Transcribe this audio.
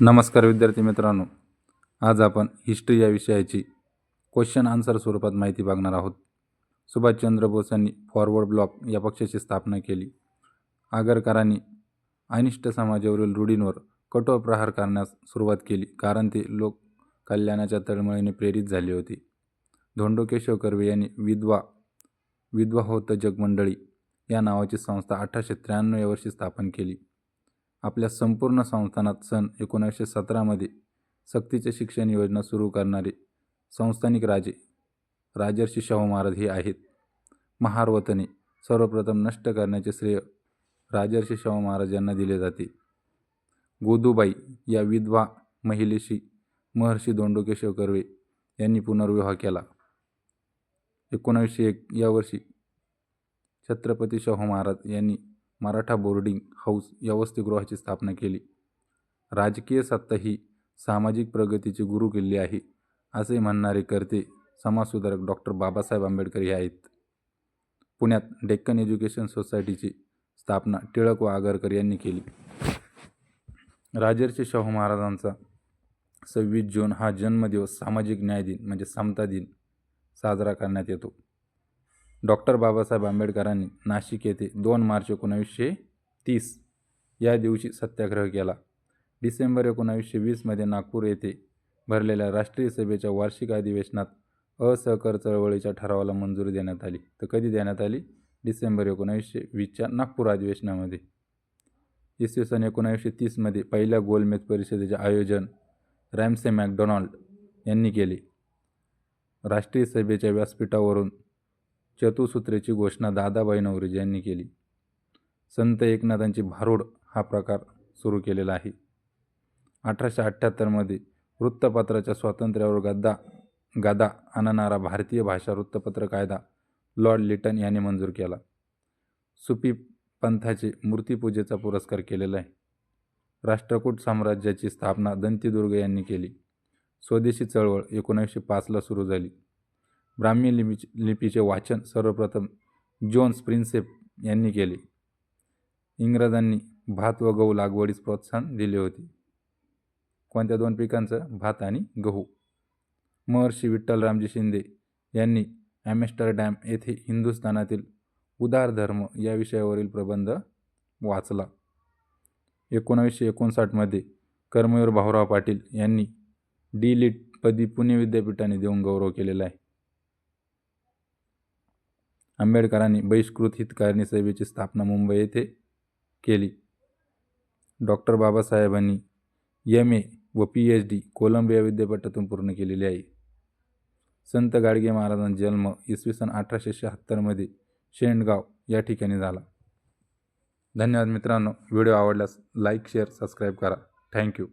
नमस्कार विद्यार्थी मित्रांनो. आज आपण हिस्ट्री या विषयाची क्वेश्चन आन्सर स्वरूपात माहिती बघणार आहोत. सुभाषचंद्र बोस यांनी फॉरवर्ड ब्लॉक या पक्षाची स्थापना केली. आगरकरांनी अनिष्ट समाजावरील रूढींवर कठोर प्रहार करण्यास सुरुवात केली कारण ते लोक कल्याणाच्या तळमळीने प्रेरित झाले होते. धोंडो केशव कर्वे यांनी विधवा विधवा होत जगमंडळी या नावाची संस्था अठराशे त्र्याण्णव या वर्षी स्थापन केली. आपल्या संपूर्ण संस्थानात सन एकोणीसशे सतरामध्ये सक्तीचे शिक्षण योजना सुरू करणारे संस्थानिक राजे राजर्षी शाहू महाराज हे आहेत. महारवतने सर्वप्रथम नष्ट करण्याचे श्रेय राजर्षी शाहू महाराज यांना दिले जाते. गोदूबाई या विधवा महिलेशी महर्षी दोंडोकेशव कर्वे यांनी पुनर्विवाह केला. एकोणावीसशे एक या वर्षी छत्रपती शाहू महाराज यांनी मराठा बोर्डिंग हाऊस या वसतिगृहाची स्थापना केली. राजकीय सत्ता ही सामाजिक प्रगतीची गुरु किल्ली आहे असे म्हणणारे करते समाजसुधारक डॉक्टर बाबासाहेब आंबेडकर हे आहेत. पुण्यात डेक्कन एज्युकेशन सोसायटीची स्थापना टिळक व आगरकर यांनी केली. राजर्षी शाहू महाराजांचा सव्वीस जून हा जन्मदिवस सामाजिक न्याय दिन म्हणजे समता दिन साजरा करण्यात येतो. डॉक्टर बाबासाहेब आंबेडकरांनी नाशिक येथे दोन मार्च एकोणावीसशे तीस या दिवशी सत्याग्रह केला. डिसेंबर एकोणावीसशे वीसमध्ये नागपूर येथे भरलेल्या राष्ट्रीय सभेच्या वार्षिक अधिवेशनात असहकार चळवळीच्या ठरावाला मंजुरी देण्यात आली. तर कधी देण्यात आली? डिसेंबर एकोणावीसशे वीसच्या नागपूर अधिवेशनामध्ये. इसवी सन एकोणावीसशे तीसमध्ये पहिल्या गोलमेज परिषदेचे आयोजन रॅमसे मॅकडोनाल्ड यांनी केले. राष्ट्रीय सभेच्या व्यासपीठावरून चतुसूत्रेची घोषणा दादाबाई नवरोजी यांनी केली. संत एकनाथांची भारूड हा प्रकार सुरू केलेला आहे. अठराशे अठ्ठ्याहत्तरमध्ये वृत्तपत्राच्या स्वातंत्र्यावर गद्दा गदा आणणारा भारतीय भाषा वृत्तपत्र कायदा लॉर्ड लिटन यांनी मंजूर केला. सुपी पंथाचे मूर्तीपूजेचा पुरस्कार केलेला आहे. राष्ट्रकूट साम्राज्याची स्थापना दंतीदुर्ग यांनी केली. स्वदेशी चळवळ एकोणीसशे पाचला सुरू झाली. ब्राह्मी लिपीचे लिपीचे वाचन सर्वप्रथम जोन्स प्रिन्सेप यांनी केले. इंग्रजांनी भात व गहू लागवडीस प्रोत्साहन दिले होते. कोणत्या दोन पिकांचं? भात आणि गहू. महर्षी विठ्ठलरामजी शिंदे यांनी ॲमेस्टरडॅम येथे हिंदुस्थानातील उदार धर्म या विषयावरील प्रबंध वाचला. एकोणावीसशे एकोणसाठमध्ये कर्मवीर भाऊराव पाटील यांनी डी लिट पदी पुणे विद्यापीठाने देऊन गौरव केलेला आहे. आंबेडकरांनी बहिष्कृत हितकारणी सभेची स्थापना मुंबई येथे केली. डॉक्टर बाबासाहेबांनी एम ए व पी एच डी कोलंबिया विद्यापीठातून पूर्ण केलेली आहे. संत गाडगे महाराजांचा जन्म इसवी सन अठराशे शहात्तरमध्ये शेंडगाव या ठिकाणी झाला. धन्यवाद मित्रांनो. व्हिडिओ आवडल्यास लाईक शेअर सबस्क्राईब करा. Thank you.